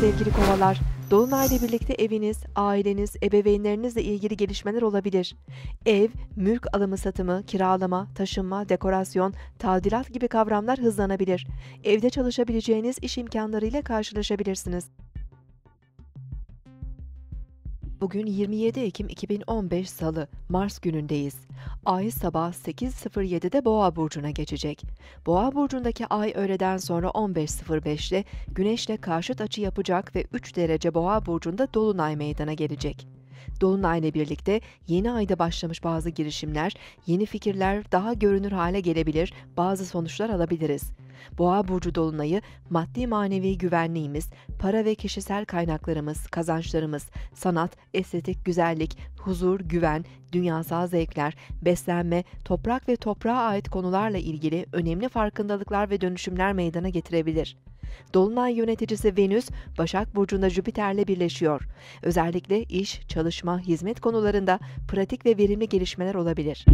sevgili kovalar. Dolunayla birlikte eviniz, aileniz, ebeveynlerinizle ilgili gelişmeler olabilir. Ev, mülk alımı satımı, kiralama, taşınma, dekorasyon, tadilat gibi kavramlar hızlanabilir. Evde çalışabileceğiniz iş imkanlarıyla karşılaşabilirsiniz. Bugün 27 Ekim 2015 Salı, Mars günündeyiz. Ay sabah 8.07'de Boğa burcuna geçecek. Boğa burcundaki ay öğleden sonra 15.05'te Güneşle karşıt açı yapacak ve 3 derece Boğa burcunda dolunay meydana gelecek. Dolunayla birlikte yeni ayda başlamış bazı girişimler, yeni fikirler daha görünür hale gelebilir, bazı sonuçlar alabiliriz. Boğa burcu dolunayı maddi manevi güvenliğimiz, para ve kişisel kaynaklarımız, kazançlarımız, sanat, estetik, güzellik, huzur, güven, dünyasal zevkler, beslenme, toprak ve toprağa ait konularla ilgili önemli farkındalıklar ve dönüşümler meydana getirebilir. Dolunay yöneticisi Venüs, Başak Burcu'nda Jüpiter'le birleşiyor. Özellikle iş, çalışma, hizmet konularında pratik ve verimli gelişmeler olabilir.